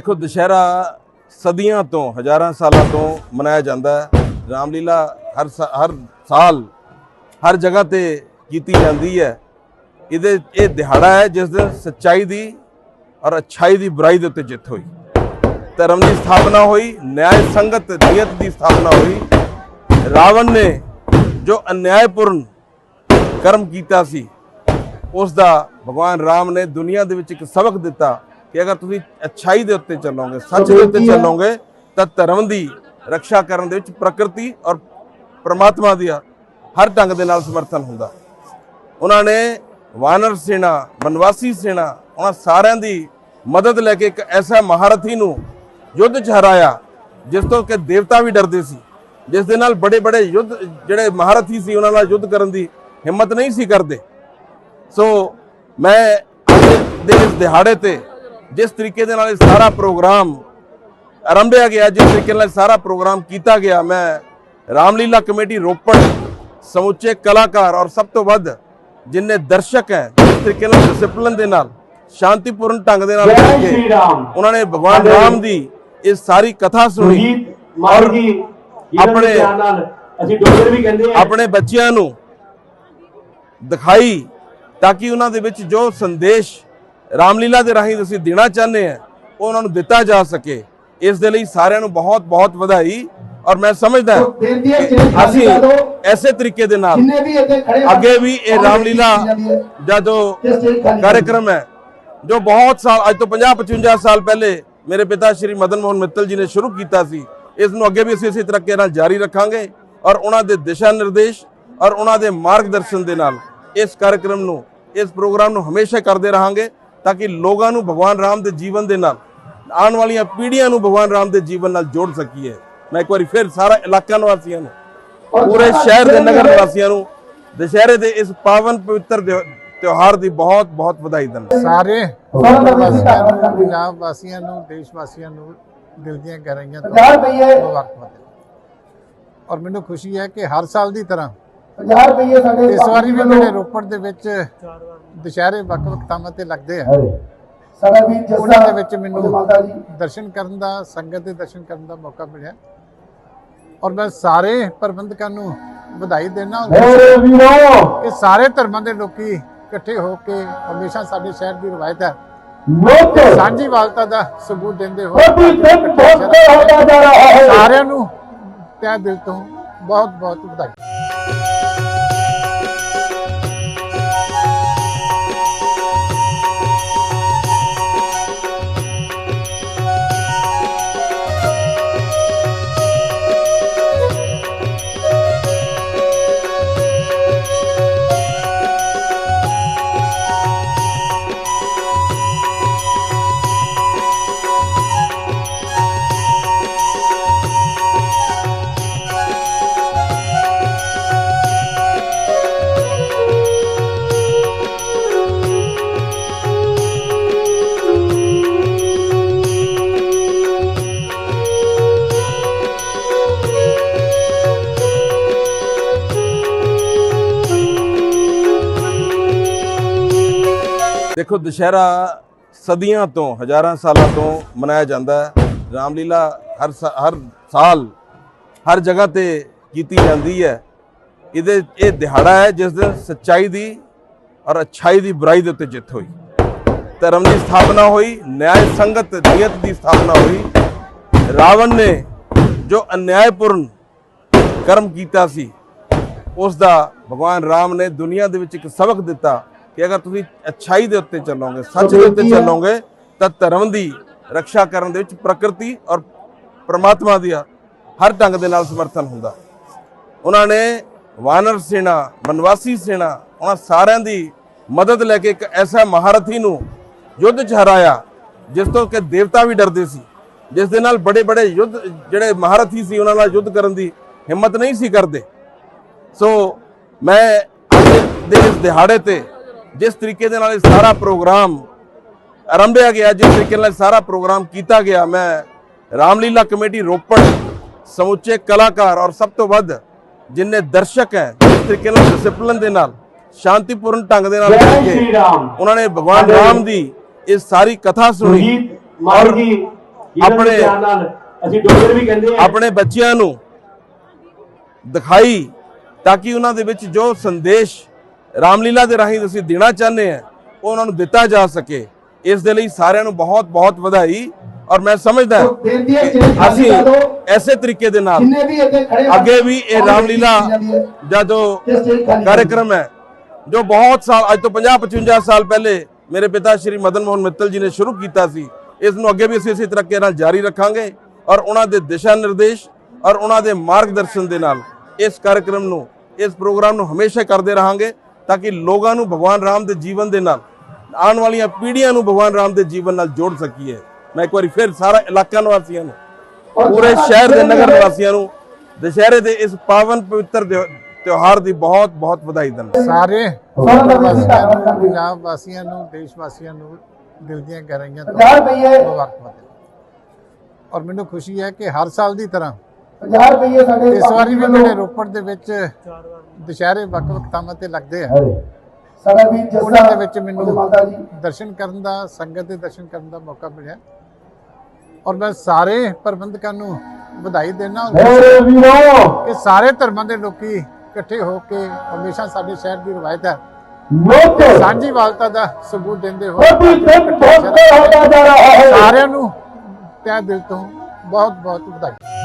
ਦੇਖੋ ਦੁਸ਼ਹਿਰਾ ਸਦੀਆਂ ਤੋਂ, ਹਜ਼ਾਰਾਂ ਸਾਲਾਂ ਤੋਂ ਮਨਾਇਆ ਜਾਂਦਾ ਹੈ। ਰਾਮਲੀਲਾ ਹਰ ਸਾ- ਹਰ ਸਾਲ ਹਰ ਜਗ੍ਹਾ ਤੇ ਕੀਤੀ ਜਾਂਦੀ ਹੈ। ਇਹਦੇ, ਇਹ ਦਿਹਾੜਾ ਹੈ ਜਿਸ ਦਿਨ ਸੱਚਾਈ ਦੀ ਔਰ ਅਛਾਈ ਦੀ ਬੁਰਾਈ ਦੇ ਉੱਤੇ ਜਿੱਤ ਹੋਈ। ਧਰਮ ਦੀ ਸਥਾਪਨਾ ਹੋਈ, ਨਿਆਂ ਸੰਗਤ ਨੀਅਤ ਦੀ ਸਥਾਪਨਾ ਹੋਈ। ਰਾਵਣ ਨੇ ਜੋ ਅਨਿਆਇਪੂਰਨ ਕਰਮ ਕੀਤਾ ਸੀ, ਉਸ ਦਾ ਭਗਵਾਨ ਰਾਮ ਨੇ ਦੁਨੀਆ ਦੇ ਵਿੱਚ ਇੱਕ ਸਬਕ ਦਿੱਤਾ। ਕਿ ਅਗਰ ਤੁਸੀਂ ਅਛਾਈ ਦੇ ਉੱਤੇ ਚੱਲੋਗੇ ਸੱਚ ਦੇ ਉੱਤੇ ਚੱਲੋਗੇ ਤਾਂ ਧਰਮ ਦੀ ਰੱਖਿਆ ਕਰਨ ਦੇ ਵਿੱਚ ਪ੍ਰਕਿਰਤੀ ਔਰ ਪ੍ਰਮਾਤਮਾ ਦੀ ਹਰ ਢੰਗ ਦੇ ਨਾਲ ਸਮਰਥਨ ਹੁੰਦਾ। ਉਹਨਾਂ ਨੇ ਵਾਨਰ ਸੈਨਾ ਬਨਵਾਸੀ ਸੈਨਾ ਉਹਨਾਂ ਸਾਰਿਆਂ ਦੀ ਮਦਦ ਲੈ ਕੇ ਇੱਕ ਐਸਾ ਮਹਾਰਥੀ ਨੂੰ ਯੁੱਧ 'ਚ ਹਰਾਇਆ ਜਿਸ ਤੋਂ ਕਿ ਦੇਵਤਾ ਵੀ ਡਰਦੇ ਸੀ। ਜਿਸ ਦੇ ਨਾਲ ਬੜੇ ਬੜੇ ਯੁੱਧ ਜਿਹੜੇ ਮਹਾਰਥੀ ਸੀ ਉਹਨਾਂ ਨਾਲ ਯੁੱਧ ਕਰਨ ਦੀ ਹਿੰਮਤ ਨਹੀਂ ਸੀ ਕਰਦੇ। ਸੋ ਮੈਂ ਅੱਜ ਦੇ ਇਸ ਦਿਹਾੜੇ ਤੇ ਜਿਸ ਤਰੀਕੇ ਦੇ ਨਾਲ ਇਹ ਸਾਰਾ ਪ੍ਰੋਗਰਾਮ ਆਰੰਭਿਆ ਗਿਆ ਜਿਸ ਤਰੀਕੇ ਨਾਲ ਸਾਰਾ ਪ੍ਰੋਗਰਾਮ ਕੀਤਾ ਗਿਆ ਮੈਂ ਰਾਮਲੀਲਾ ਕਮੇਟੀ ਰੋਪੜ ਸਮੁੱਚੇ ਕਲਾਕਾਰ ਔਰ ਸਭ ਤੋਂ ਵੱਧ ਜਿੰਨੇ ਦਰਸ਼ਕ ਹੈ ਜਿਸ ਤਰੀਕੇ ਨਾਲ ਡਿਸਪਲਿਨ ਦੇ ਨਾਲ ਸ਼ਾਂਤੀਪੂਰਨ ਢੰਗ ਦੇ ਨਾਲ ਉਹਨਾਂ ਨੇ ਭਗਵਾਨ ਰਾਮ ਦੀ ਇਹ ਸਾਰੀ ਕਥਾ ਸੁਣੀ ਦੇ ਆਪਣੇ- ਪਿਆਰ ਨਾਲ ਅਸੀਂ ਡੋਗਰ ਵੀ ਕਹਿੰਦੇ ਆ ਆਪਣੇ ਬੱਚਿਆਂ ਨੂੰ ਦਿਖਾਈ ਤਾਂ ਕਿ ਉਹਨਾਂ ਦੇ ਵਿੱਚ ਜੋ ਸੰਦੇਸ਼ ਰਾਮਲੀਲਾ ਦੇ ਰਾਹੀਂ ਅਸੀਂ ਦੇਣਾ ਚਾਹੁੰਦੇ ਆ ਉਹ ਉਹਨਾਂ ਨੂੰ ਦਿੱਤਾ ਜਾ ਸਕੇ ਇਸ ਦੇ ਲਈ ਸਾਰਿਆਂ ਨੂੰ ਬਹੁਤ ਬਹੁਤ ਵਧਾਈ ਔਰ ਮੈਂ ਸਮਝਦਾ ਅਸੀਂ। ਐਸੇ ਤਰੀਕੇ ਦੇ ਨਾਲ ਅੱਗੇ ਵੀ ਇਹ ਰਾਮਲੀਲਾ। ਦਾ ਜੋ ਕਾਰਜਕ੍ਰਮ ਹੈ ਜੋ ਬਹੁਤ ਸਾਲ ਅੱਜ ਤੋਂ 50 55 ਸਾਲ ਪਹਿਲੇ ਮੇਰੇ ਪਿਤਾ ਸ਼੍ਰੀ ਮਦਨ ਮੋਹਨ ਮਿੱਤਲ ਜੀ ਨੇ ਸ਼ੁਰੂ ਕੀਤਾ ਸੀ ਇਸ ਨੂੰ ਅੱਗੇ ਵੀ ਅਸੀਂ ਇਸੇ ਤਰੀਕੇ ਨਾਲ ਜਾਰੀ ਰੱਖਾਂਗੇ ਔਰ ਉਹਨਾਂ ਦੇ ਦਿਸ਼ਾ ਨਿਰਦੇਸ਼ ਔਰ ਉਹਨਾਂ ਦੇ ਮਾਰਗਦਰਸ਼ਨ ਦੇ ਨਾਲ ਇਸ ਕਾਰਜਕ੍ਰਮ ਨੂੰ ਇਸ ਪ੍ਰੋਗਰਾਮ ਨੂੰ ਹਮੇਸ਼ਾ ਕਰਦੇ ਰਹਾਂਗੇ ਤਾਂ ਕਿ ਲੋਕਾਂ ਨੂੰ ਭਗਵਾਨ ਰਾਮ ਦੇ ਜੀਵਨ ਦੇ ਨਾਲ ਆਉਣ ਵਾਲੀਆਂ ਪੀੜ੍ਹੀਆਂ ਨੂੰ ਭਗਵਾਨ ਰਾਮ ਦੇ ਜੀਵਨ ਨਾਲ ਜੋੜ ਸਕੀਏ। ਮੈਂ ਇੱਕ ਵਾਰੀ ਫਿਰ ਸਾਰਾ ਇਲਾਕਾ ਨਿਵਾਸੀਆਂ ਨੂੰ ਪੂਰੇ ਸ਼ਹਿਰ ਦੇ ਨਗਰ ਨਿਵਾਸੀਆਂ ਨੂੰ ਦੁਸ਼ਹਿਰੇ ਦੇ ਇਸ ਪਾਵਨ ਪਵਿੱਤਰ ਤਿਉਹਾਰ ਦੀ ਬਹੁਤ ਬਹੁਤ ਵਧਾਈ ਦਿੰਦਾ ਸਾਰੇ। ਪੰਜਾਬ ਵਾਸੀਆਂ ਨੂੰ ਦੇਸ਼ ਵਾਸੀਆਂ ਨੂੰ ਦਿਲ ਦੀਆਂ ਗਹਿਰਾਈਆਂ ਤੋਂ 50 ਰੁਪਏ ਮੁਬਾਰਕਬਾਦ ਔਰ ਮੈਨੂੰ ਖੁਸ਼ੀ ਹੈ ਕਿ ਹਰ ਸਾਲ ਦੀ ਤਰ੍ਹਾਂ 50 ਰੁਪਏ ਸਾਡੇ ਇਸ ਵਾਰੀ ਵੀ ਜਿਹੜੇ ਰੋਪੜ ਦੇ ਵਿੱਚ ਦੁਸ਼ਹਿਰੇ ਵੱਖ-ਵੱਖ ਥਾਵਾਂ ਤੇ ਲੱਗਦੇ ਆ। ਸਾਡਾ ਵੀ ਜੱਸਾ ਦੇ ਵਿੱਚ ਮੈਨੂੰ ਦਰਸ਼ਨ ਕਰਨ ਦਾ ਸੰਗਤ ਦੇ ਦਰਸ਼ਨ ਕਰਨ ਦਾ ਮੌਕਾ ਮਿਲਿਆ। ਔਰ ਮੈਂ ਸਾਰੇ ਪ੍ਰਬੰਧਕਾਂ ਨੂੰ ਵਧਾਈ ਦੇਣਾ ਮੇਰੇ ਵੀਰੋ! ਕਿ ਸਾਰੇ ਧਰਮਾਂ ਦੇ ਲੋਕੀ ਇਕੱਠੇ ਹੋ ਕੇ ਹਮੇਸ਼ਾ ਸਾਡੇ ਸ਼ਹਿਰ ਦੀ ਰਵਾਇਤ ਹੈ। ਲੋਕ ਸਾਂਝੀਵਾਲਤਾ ਦਾ ਸਬੂਤ ਦਿੰਦੇ ਹੈ ਸਾਰਿਆਂ ਨੂੰ ਤਹਿ ਦਿਲ ਤੋਂ ਬਹੁਤ ਬਹੁਤ ਵਧਾਈ। ਦੇਖੋ ਦੁਸ਼ਹਿਰਾ ਸਦੀਆਂ ਤੋਂ, ਹਜ਼ਾਰਾਂ ਸਾਲਾਂ ਤੋਂ ਮਨਾਇਆ ਜਾਂਦਾ ਹੈ। ਰਾਮਲੀਲਾ ਹਰ ਸਾ- ਹਰ ਸਾਲ ਹਰ ਜਗ੍ਹਾ ਤੇ ਕੀਤੀ ਜਾਂਦੀ ਹੈ। ਇਹਦੇ, ਇਹ ਦਿਹਾੜਾ ਹੈ ਜਿਸ ਦਿਨ ਸੱਚਾਈ ਦੀ ਔਰ ਅਛਾਈ ਦੀ ਬੁਰਾਈ ਦੇ ਉੱਤੇ ਜਿੱਤ ਹੋਈ। ਧਰਮ ਦੀ ਸਥਾਪਨਾ ਹੋਈ, ਨਿਆਂ ਸੰਗਤ ਨੀਅਤ ਦੀ ਸਥਾਪਨਾ ਹੋਈ। ਰਾਵਣ ਨੇ ਜੋ ਅਨਿਆਇਪੂਰਨ ਕਰਮ ਕੀਤਾ ਸੀ, ਉਸ ਦਾ ਭਗਵਾਨ ਰਾਮ ਨੇ ਦੁਨੀਆ ਦੇ ਵਿੱਚ ਇੱਕ ਸਬਕ ਦਿੱਤਾ। ਕਿ ਅਗਰ ਤੁਸੀਂ ਅਛਾਈ ਦੇ ਉੱਤੇ ਚੱਲੋਗੇ ਸੱਚ ਦੇ ਉੱਤੇ ਚੱਲੋਗੇ ਤਾਂ ਧਰਮ ਦੀ ਰੱਖਿਆ ਕਰਨ ਦੇ ਵਿੱਚ ਪ੍ਰਕਿਰਤੀ ਔਰ ਪ੍ਰਮਾਤਮਾ ਦੀ ਹਰ ਢੰਗ ਦੇ ਨਾਲ ਸਮਰਥਨ ਹੁੰਦਾ। ਉਹਨਾਂ ਨੇ ਵਾਨਰ ਸੈਨਾ ਬਨਵਾਸੀ ਸੈਨਾ ਉਹਨਾਂ ਸਾਰਿਆਂ ਦੀ ਮਦਦ ਲੈ ਕੇ ਇੱਕ ਐਸਾ ਮਹਾਰਥੀ ਨੂੰ ਯੁੱਧ 'ਚ ਹਰਾਇਆ ਜਿਸ ਤੋਂ ਕਿ ਦੇਵਤਾ ਵੀ ਡਰਦੇ ਸੀ। ਜਿਸ ਦੇ ਨਾਲ ਬੜੇ ਬੜੇ ਯੁੱਧ ਜਿਹੜੇ ਮਹਾਰਥੀ ਸੀ ਉਹਨਾਂ ਨਾਲ ਯੁੱਧ ਕਰਨ ਦੀ ਹਿੰਮਤ ਨਹੀਂ ਸੀ ਕਰਦੇ। ਸੋ ਮੈਂ ਅੱਜ ਦੇ ਇਸ ਦਿਹਾੜੇ ਤੇ ਜਿਸ ਤਰੀਕੇ ਦੇ ਨਾਲ ਇਹ ਸਾਰਾ ਪ੍ਰੋਗਰਾਮ ਆਰੰਭਿਆ ਗਿਆ ਜਿਸ ਤਰੀਕੇ ਨਾਲ ਸਾਰਾ ਪ੍ਰੋਗਰਾਮ ਕੀਤਾ ਗਿਆ ਮੈਂ ਰਾਮਲੀਲਾ ਕਮੇਟੀ ਰੋਪੜ ਸਮੁੱਚੇ ਕਲਾਕਾਰ ਔਰ ਸਭ ਤੋਂ ਵੱਧ ਜਿੰਨੇ ਦਰਸ਼ਕ ਹੈ ਜਿਸ ਤਰੀਕੇ ਨਾਲ ਡਿਸਪਲਿਨ ਦੇ ਨਾਲ ਸ਼ਾਂਤੀਪੂਰਨ ਢੰਗ ਦੇ ਨਾਲ ਉਹਨਾਂ ਨੇ ਭਗਵਾਨ ਰਾਮ ਦੀ ਇਹ ਸਾਰੀ ਕਥਾ ਸੁਣੀ ਆਪਣੇ ਅਸੀਂ ਡੋਗਰ ਵੀ ਕਹਿੰਦੇ ਆ ਆਪਣੇ ਬੱਚਿਆਂ ਨੂੰ ਦਿਖਾਈ ਤਾਂ ਕਿ ਉਹਨਾਂ ਦੇ ਵਿੱਚ ਜੋ ਸੰਦੇਸ਼ ਰਾਮਲੀਲਾ ਦੇ ਰਾਹੀਂ ਤੁਸੀਂ ਦੇਣਾ ਚਾਹੁੰਦੇ ਆ ਉਹ ਉਹਨਾਂ ਨੂੰ ਦਿੱਤਾ ਜਾ ਸਕੇ। ਇਸ ਦੇ ਲਈ ਸਾਰਿਆਂ ਨੂੰ ਬਹੁਤ ਬਹੁਤ ਵਧਾਈ। ਔਰ ਮੈਂ ਸਮਝਦਾ ਅਸੀਂ ਐਸੇ ਤਰੀਕੇ ਦੇ ਨਾਲ ਅੱਗੇ ਵੀ ਇਹ ਰਾਮਲੀਲਾ ਦਾ ਜੋ ਕਾਰਜਕ੍ਰਮ ਹੈ ਜੋ ਬਹੁਤ ਸਾਲ ਅੱਜ ਤੋਂ 50 55 ਸਾਲ ਪਹਿਲੇ ਮੇਰੇ ਪਿਤਾ ਸ਼੍ਰੀ ਮਦਨ ਮੋਹਨ ਮਿੱਤਲ ਜੀ ਨੇ ਸ਼ੁਰੂ ਕੀਤਾ ਸੀ ਇਸ ਨੂੰ ਅੱਗੇ ਵੀ ਅਸੀਂ ਇਸੇ ਤਰੀਕੇ ਨਾਲ ਜਾਰੀ ਰੱਖਾਂਗੇ। ਔਰ ਉਹਨਾਂ ਦੇ ਦਿਸ਼ਾ ਨਿਰਦੇਸ਼ ਔਰ ਉਹਨਾਂ ਦੇ ਮਾਰਗਦਰਸ਼ਨ ਦੇ ਨਾਲ ਇਸ ਕਾਰਜਕ੍ਰਮ ਨੂੰ ਇਸ ਪ੍ਰੋਗਰਾਮ ਨੂੰ ਹਮੇਸ਼ਾ ਕਰਦੇ ਰਹਾਂਗੇ। ਤਾਂ ਕਿ ਲੋਕਾਂ ਨੂੰ ਭਗਵਾਨ ਰਾਮ ਦੇ ਜੀਵਨ ਦੇ ਨਾਲ ਆਉਣ ਵਾਲੀਆਂ ਪੀੜ੍ਹੀਆਂ ਨੂੰ ਭਗਵਾਨ ਰਾਮ ਦੇ ਜੀਵਨ ਨਾਲ ਜੋੜ ਸਕੀਏ। ਮੈਂ ਇੱਕ ਵਾਰੀ ਫਿਰ ਸਾਰਾ ਇਲਾਕਾ ਨਿਵਾਸੀਆਂ ਨੂੰ ਪੂਰੇ ਸ਼ਹਿਰ ਦੇ ਨਗਰ ਨਿਵਾਸੀਆਂ ਨੂੰ ਦੁਸ਼ਹਿਰੇ ਦੇ ਇਸ ਪਾਵਨ ਪਵਿੱਤਰ ਤਿਉਹਾਰ ਦੀ ਬਹੁਤ ਬਹੁਤ ਵਧਾਈ ਦਿੰਦਾ ਸਾਰੇ। ਪੰਜਾਬ ਵਾਸੀਆਂ ਨੂੰ ਦੇਸ਼ ਵਾਸੀਆਂ ਨੂੰ ਦਿਲ ਦੀਆਂ ਗਹਿਰਾਈਆਂ ਤੋਂ 50 ਰੁਪਏ ਮੁਬਾਰਕਬਾਦ। ਔਰ ਮੈਨੂੰ ਖੁਸ਼ੀ ਹੈ ਕਿ ਹਰ ਸਾਲ ਦੀ ਤਰ੍ਹਾਂ 50 ਰੁਪਏ ਸਾਡੇ ਇਸ ਵਾਰੀ ਵੀ ਜਿਹੜੇ ਰੋਪੜ ਦੇ ਵਿੱਚ ਦੁਸ਼ਹਿਰੇ ਵੱਖ-ਵੱਖ ਥਾਵਾਂ ਤੇ ਲੱਗਦੇ ਆ। ਸਾਡਾ ਵੀ ਜੱਸਾ ਦੇ ਵਿੱਚ ਮੈਨੂੰ ਦਰਸ਼ਨ ਕਰਨ ਦਾ ਸੰਗਤ ਦੇ ਦਰਸ਼ਨ ਕਰਨ ਦਾ ਮੌਕਾ ਮਿਲਿਆ। ਔਰ ਮੈਂ ਸਾਰੇ ਪ੍ਰਬੰਧਕਾਂ ਨੂੰ ਵਧਾਈ ਦੇਣਾ ਮੇਰੇ ਵੀਰੋ! ਕਿ ਸਾਰੇ ਧਰਮਾਂ ਦੇ ਲੋਕੀ ਇਕੱਠੇ ਹੋ ਕੇ ਹਮੇਸ਼ਾ ਸਾਡੇ ਸ਼ਹਿਰ ਦੀ ਰਵਾਇਤ ਹੈ। ਸਾਂਝੀ ਵਾਲਤਾ ਦਾ ਸਬੂਤ ਦਿੰਦੇ ਹੈ। ਸਾਰਿਆਂ ਨੂੰ ਤਹਿ ਦਿਲ ਤੋਂ ਬਹੁਤ ਬਹੁਤ ਵਧਾਈ।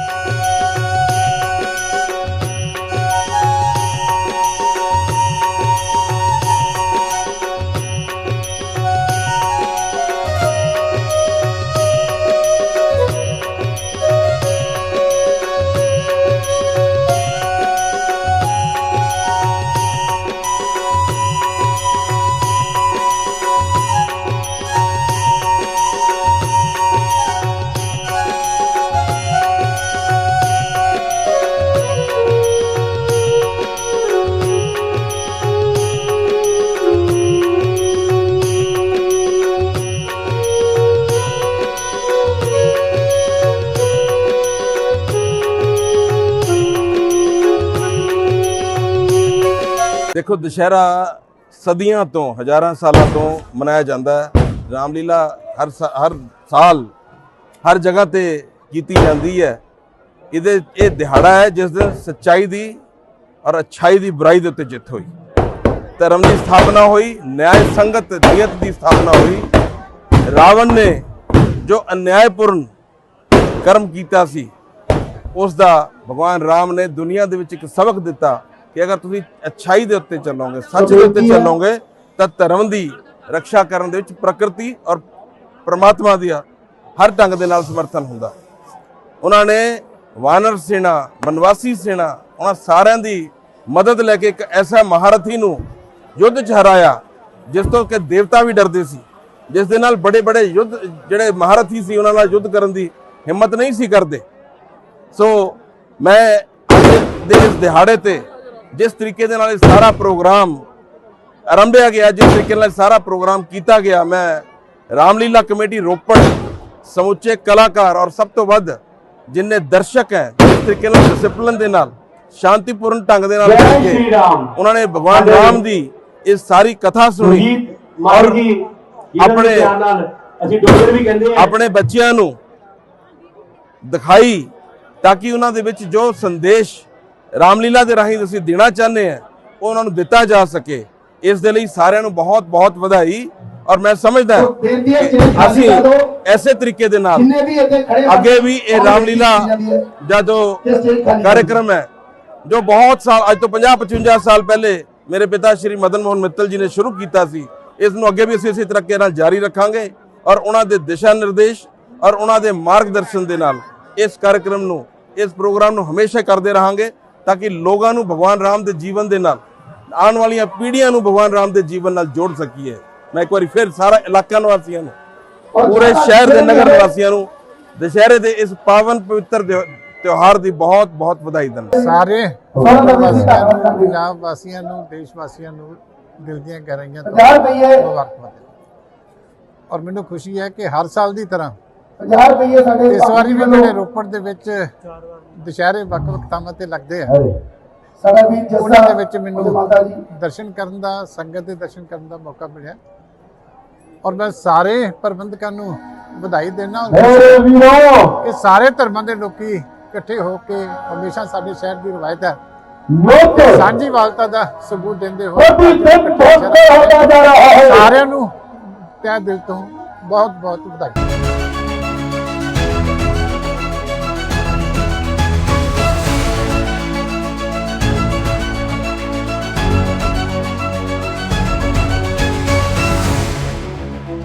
ਦੇਖੋ ਦੁਸ਼ਹਿਰਾ ਸਦੀਆਂ ਤੋਂ, ਹਜ਼ਾਰਾਂ ਸਾਲਾਂ ਤੋਂ ਮਨਾਇਆ ਜਾਂਦਾ ਹੈ। ਰਾਮਲੀਲਾ ਹਰ ਸਾ- ਹਰ ਸਾਲ ਹਰ ਜਗ੍ਹਾ ਤੇ ਕੀਤੀ ਜਾਂਦੀ ਹੈ। ਇਹਦੇ, ਇਹ ਦਿਹਾੜਾ ਹੈ ਜਿਸ ਦਿਨ ਸੱਚਾਈ ਦੀ ਔਰ ਅਛਾਈ ਦੀ ਬੁਰਾਈ ਦੇ ਉੱਤੇ ਜਿੱਤ ਹੋਈ। ਧਰਮ ਦੀ ਸਥਾਪਨਾ ਹੋਈ, ਨਿਆਂ ਸੰਗਤ ਨੀਅਤ ਦੀ ਸਥਾਪਨਾ ਹੋਈ। ਰਾਵਣ ਨੇ ਜੋ ਅਨਿਆਇਪੂਰਨ ਕਰਮ ਕੀਤਾ ਸੀ, ਉਸ ਦਾ ਭਗਵਾਨ ਰਾਮ ਨੇ ਦੁਨੀਆ ਦੇ ਵਿੱਚ ਇੱਕ ਸਬਕ ਦਿੱਤਾ। ਕਿ ਅਗਰ ਤੁਸੀਂ ਅੱਛਾਈ ਦੇ ਉੱਤੇ ਚੱਲੋਗੇ ਸੱਚ ਦੇ ਉੱਤੇ ਚੱਲੋਗੇ ਤਾਂ ਧਰਮ ਦੀ ਰੱਖਿਆ ਕਰਨ ਦੇ ਵਿੱਚ ਪ੍ਰਕਿਰਤੀ ਔਰ ਪ੍ਰਮਾਤਮਾ ਦੀ ਹਰ ਢੰਗ ਦੇ ਨਾਲ ਸਮਰਥਨ ਹੁੰਦਾ। ਉਹਨਾਂ ਨੇ ਵਾਨਰ ਸੈਨਾ ਬਨਵਾਸੀ ਸੈਨਾ ਉਹਨਾਂ ਸਾਰਿਆਂ ਦੀ ਮਦਦ ਲੈ ਕੇ ਇੱਕ ਐਸਾ ਮਹਾਰਥੀ ਨੂੰ ਯੁੱਧ 'ਚ ਹਰਾਇਆ ਜਿਸ ਤੋਂ ਕਿ ਦੇਵਤਾ ਵੀ ਡਰਦੇ ਸੀ। ਜਿਸ ਦੇ ਨਾਲ ਬੜੇ ਬੜੇ ਯੁੱਧ ਜਿਹੜੇ ਮਹਾਰਥੀ ਸੀ ਉਹਨਾਂ ਨਾਲ ਯੁੱਧ ਕਰਨ ਦੀ ਹਿੰਮਤ ਨਹੀਂ ਸੀ ਕਰਦੇ। ਸੋ ਮੈਂ ਦੇ ਇਸ ਦਿਹਾੜੇ ਤੇ ਜਿਸ ਤਰੀਕੇ ਦੇ ਨਾਲ ਇਹ ਸਾਰਾ ਪ੍ਰੋਗਰਾਮ ਆਰੰਭਿਆ ਗਿਆ ਜਿਸ ਤਰੀਕੇ ਨਾਲ ਸਾਰਾ ਪ੍ਰੋਗਰਾਮ ਕੀਤਾ ਗਿਆ ਮੈਂ ਰਾਮਲੀਲਾ ਕਮੇਟੀ ਰੋਪੜ ਸਮੁੱਚੇ ਕਲਾਕਾਰ ਔਰ ਸਭ ਤੋਂ ਵੱਧ ਜਿੰਨੇ ਦਰਸ਼ਕ ਹੈ ਜਿਸ ਤਰੀਕੇ ਨਾਲ ਡਿਸਪਲਿਨ ਦੇ ਨਾਲ ਸ਼ਾਂਤੀਪੂਰਨ ਢੰਗ ਦੇ ਨਾਲ ਉਹਨਾਂ ਨੇ ਭਗਵਾਨ ਰਾਮ ਦੀ ਇਹ ਸਾਰੀ ਕਥਾ ਸੁਣੀ ਜੀ ਆਪਣੇ ਅਸੀਂ ਡੋਗਰ ਵੀ ਕਹਿੰਦੇ ਆ ਆਪਣੇ ਬੱਚਿਆਂ ਨੂੰ ਦਿਖਾਈ ਤਾਂ ਕਿ ਉਹਨਾਂ ਦੇ ਵਿੱਚ ਜੋ ਸੰਦੇਸ਼ ਰਾਮਲੀਲਾ ਦੇ ਰਾਹੀਂ ਅਸੀਂ ਦੇਣਾ ਚਾਹੁੰਦੇ ਆ ਉਹ ਉਹਨਾਂ ਨੂੰ ਦਿੱਤਾ ਜਾ ਸਕੇ। ਇਸ ਦੇ ਲਈ ਸਾਰਿਆਂ ਨੂੰ ਬਹੁਤ ਬਹੁਤ ਵਧਾਈ। ਔਰ ਮੈਂ ਸਮਝਦਾ ਅਸੀਂ ਐਸੇ ਤਰੀਕੇ ਦੇ ਨਾਲ ਅੱਗੇ ਵੀ ਇਹ ਰਾਮਲੀਲਾ ਜਦੋਂ ਕਾਰਜਕ੍ਰਮ ਹੈ ਜੋ ਬਹੁਤ ਸਾਲ ਅੱਜ ਤੋਂ 50 55 ਸਾਲ ਪਹਿਲੇ ਮੇਰੇ ਪਿਤਾ ਸ਼੍ਰੀ ਮਦਨ ਮੋਹਨ ਮਿੱਤਲ ਜੀ ਨੇ ਸ਼ੁਰੂ ਕੀਤਾ ਸੀ ਇਸ ਨੂੰ ਅੱਗੇ ਵੀ ਅਸੀਂ ਇਸੇ ਤਰੀਕੇ ਨਾਲ ਜਾਰੀ ਰੱਖਾਂਗੇ। ਔਰ ਉਹਨਾਂ ਦੇ ਦਿਸ਼ਾ ਨਿਰਦੇਸ਼ ਔਰ ਉਹਨਾਂ ਦੇ ਮਾਰਗਦਰਸ਼ਨ ਦੇ ਨਾਲ ਇਸ ਕਾਰਜਕ੍ਰਮ ਨੂੰ ਇਸ ਪ੍ਰੋਗਰਾਮ ਨੂੰ ਹਮੇਸ਼ਾ ਕਰਦੇ ਰਹਾਂਗੇ। ਤਾਂ ਕਿ ਲੋਕਾਂ ਨੂੰ ਭਗਵਾਨ ਰਾਮ ਦੇ ਜੀਵਨ ਦੇ ਨਾਲ ਆਉਣ ਵਾਲੀਆਂ ਪੀੜ੍ਹੀਆਂ ਨੂੰ ਭਗਵਾਨ ਰਾਮ ਦੇ ਜੀਵਨ ਨਾਲ ਜੋੜ ਸਕੀਏ। ਮੈਂ ਇੱਕ ਵਾਰੀ ਫਿਰ ਸਾਰਾ ਇਲਾਕਾ ਨਿਵਾਸੀਆਂ ਨੂੰ ਪੂਰੇ ਸ਼ਹਿਰ ਦੇ ਨਗਰ ਨਿਵਾਸੀਆਂ ਨੂੰ ਦੁਸ਼ਹਿਰੇ ਦੇ ਇਸ ਪਾਵਨ ਪਵਿੱਤਰ ਤਿਉਹਾਰ ਦੀ ਬਹੁਤ ਬਹੁਤ ਵਧਾਈ ਦਿੰਦਾ ਸਾਰੇ। ਪੰਜਾਬ ਵਾਸੀਆਂ ਨੂੰ ਦੇਸ਼ ਵਾਸੀਆਂ ਨੂੰ ਦਿਲ ਦੀਆਂ ਗਹਿਰਾਈਆਂ ਤੋਂ 50 ਰੁਪਏ ਮੁਬਾਰਕਬਾਦ ਔਰ ਮੈਨੂੰ ਖੁਸ਼ੀ ਹੈ ਕਿ ਹਰ ਸਾਲ ਦੀ ਤਰ੍ਹਾਂ 50 ਰੁਪਏ ਸਾਡੇ ਇਸ ਵਾਰੀ ਵੀ ਜਿਹੜੇ ਰੋਪੜ ਦੇ ਵਿੱਚ ਦੁਸ਼ਹਿਰੇ ਵੱਖ-ਵੱਖ ਥਾਵਾਂ ਤੇ ਲੱਗਦੇ ਆ। ਸਾਡਾ ਵੀ ਜੱਸਾ ਦੇ ਵਿੱਚ ਮੈਨੂੰ ਦਰਸ਼ਨ ਕਰਨ ਦਾ ਸੰਗਤ ਦੇ ਦਰਸ਼ਨ ਕਰਨ ਦਾ ਮੌਕਾ ਮਿਲਿਆ। ਔਰ ਮੈਂ ਸਾਰੇ ਪ੍ਰਬੰਧਕਾਂ ਨੂੰ ਵਧਾਈ ਦੇਣਾ ਕਿ ਸਾਰੇ ਧਰਮਾਂ ਦੇ ਲੋਕੀ ਇਕੱਠੇ ਹੋ ਕੇ ਹਮੇਸ਼ਾ ਸਾਡੇ ਸ਼ਹਿਰ ਦੀ ਰਵਾਇਤ ਹੈ। ਲੋਕ ਸਾਂਝੀ ਵਾਲਤਾ ਦਾ ਸਬੂਤ ਦਿੰਦੇ ਹੈ ਸਾਰਿਆਂ ਨੂੰ ਤਹਿ ਦਿਲ ਤੋਂ ਬਹੁਤ ਬਹੁਤ ਵਧਾਈ।